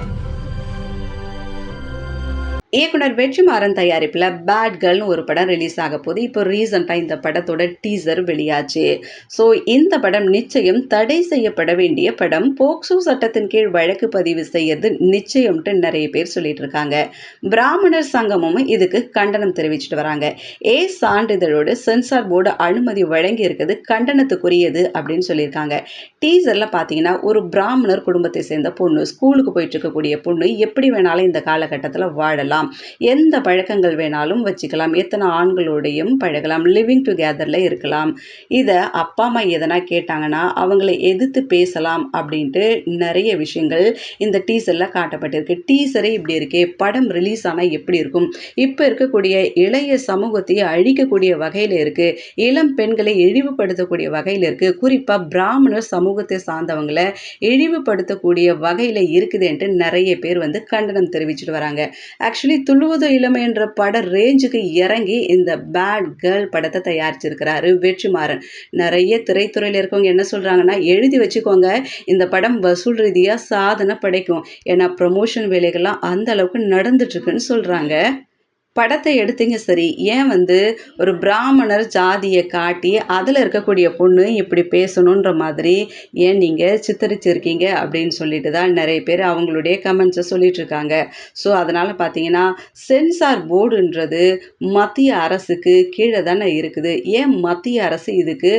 Thank you. இயக்குனர் வெற்றிமாறன் தயாரிப்பில் bad கேர்ள்னு ஒரு படம் ரிலீஸ் ஆக போது இப்போ ரீசெண்டாக இந்த படத்தோட டீசர் வெளியாச்சு. ஸோ இந்த படம் நிச்சயம் தடை செய்யப்பட வேண்டிய படம். போக்சோ சட்டத்தின் கீழ் வழக்கு பதிவு செய்யறது நிச்சயம்ட்டு நிறைய பேர் சொல்லிட்டு இருக்காங்க. பிராமணர் சங்கமும் இதுக்கு கண்டனம் தெரிவிச்சிட்டு வராங்க. ஏ சான்றிதழோடு சென்சார் போர்டு அனுமதி வழங்கி இருக்கிறது கண்டனத்துக்குரியது அப்படின்னு சொல்லியிருக்காங்க. டீசரில் பார்த்தீங்கன்னா ஒரு பிராமணர் குடும்பத்தை சேர்ந்த பொண்ணு ஸ்கூலுக்கு போயிட்டு இருக்கக்கூடிய பொண்ணு எப்படி வேணாலும் இந்த காலகட்டத்தில் வாழலாம். எந்த பழக்கங்கள் வேணாலும் வச்சுக்கலாம். எத்தனை ஆண்களோடையும் பழகலாம். லிவிங் டுகெதரில் இருக்கலாம். இதை அப்பா அம்மா எதனா கேட்டாங்கன்னா அவங்கள எதிர்த்து பேசலாம் அப்படின்ட்டு நிறைய விஷயங்கள் இந்த டீசரில் காட்டப்பட்டிருக்கு. டீசரே இப்படி இருக்கே. படம் ரிலீஸ் ஆனால் எப்படி இருக்கும்? இப்போ இருக்கக்கூடிய இளைய சமூகத்தையே அழிக்கக்கூடிய வகையில் இருக்குது இளம் பெண்களை இழிவுபடுத்தக்கூடிய வகையில் இருக்குது குறிப்பாக பிராமணர் சமூகத்தை சார்ந்தவங்களை இழிவுபடுத்தக்கூடிய வகையில் இருக்குதுன்ட்டு நிறைய பேர் வந்து கண்டனம் தெரிவிச்சுட்டு வராங்க. ஆக்சுவலி துள்ளுவது இளமை என்ற பட ரேஞ்சுக்கு இறங்கி இந்த பேட் கேர்ள் படத்தை தயாரிச்சிருக்கிறாரு வெற்றிமாறன் நிறைய திரைத்துறையில் இருக்கவங்க என்ன சொல்கிறாங்கன்னா எழுதி வச்சுக்கோங்க. இந்த படம் வசூல் ரீதியாக சாதனை படைக்கும். ஏன்னா ப்ரமோஷன் வேலைகள்லாம் அந்த அளவுக்கு நடந்துட்டுருக்குன்னு சொல்கிறாங்க படத்தை எடுத்தீங்க சரி. ஏன் வந்து ஒரு பிராமணர் ஜாதியை காட்டி அதில் இருக்கக்கூடிய பொண்ணு இப்படி பேசணுன்ற மாதிரி ஏன் நீங்கள் சித்தரிச்சிருக்கீங்க அப்படின்னு சொல்லிட்டு தான் நிறைய பேர் அவங்களுடைய கமெண்ட்ஸை சொல்லிகிட்ருக்காங்க ஸோ அதனால் பார்த்தீங்கன்னா சென்சார் போர்டுன்றது மத்திய அரசுக்கு கீழே தானே இருக்குது. ஏன் மத்திய அரசு இதுக்கு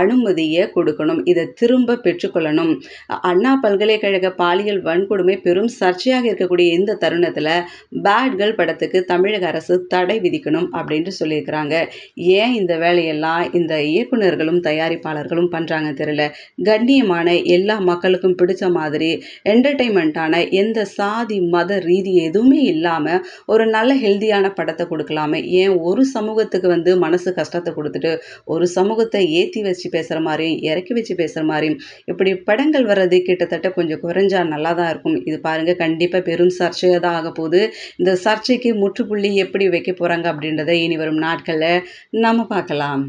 அனுமதியை கொடுக்கணும்? இதை திரும்ப பெற்றுக்கொள்ளணும். அண்ணா பல்கலைக்கழக பாலியல் வன்கொடுமை பெரும் சர்ச்சையாக இருக்கக்கூடிய இந்த தருணத்தில் பேட்கள் படத்துக்கு தமிழக அரசு தடை விதிக்கணும் அப்படின்ட்டு சொல்லியிருக்கிறாங்க. ஏன் இந்த வேலையெல்லாம் இந்த இயக்குனர்களும் தயாரிப்பாளர்களும் பண்ணுறாங்க தெரியல. கண்ணியமான எல்லா மக்களுக்கும் பிடிச்ச மாதிரி என்டர்டெயின்மெண்ட்டான எந்த சாதி மத ரீதி எதுவுமே இல்லாமல் ஒரு நல்ல ஹெல்தியான படத்தை கொடுக்கலாமே. ஏன் ஒரு சமூகத்துக்கு வந்து மனசு கஷ்டத்தை கொடுத்துட்டு ஒரு சமூகத்தை ஏற்றி வச்சு பேசுகிற மாதிரியும் இறக்கி வச்சு பேசுகிற மாதிரியும் இப்படி படங்கள் வர்றது கிட்டத்தட்ட கொஞ்சம் குறைஞ்சா நல்லா தான் இருக்கும். இது பாருங்கள் கண்டிப்பாக பெரும் சர்ச்சையாக தான் ஆக போகுது இந்த சர்ச்சைக்கு முற்றுப்புள்ளி எப்படி வைக்க போகிறாங்க அப்படின்றத இனி வரும் நாட்களில் நம்ம பார்க்கலாம்.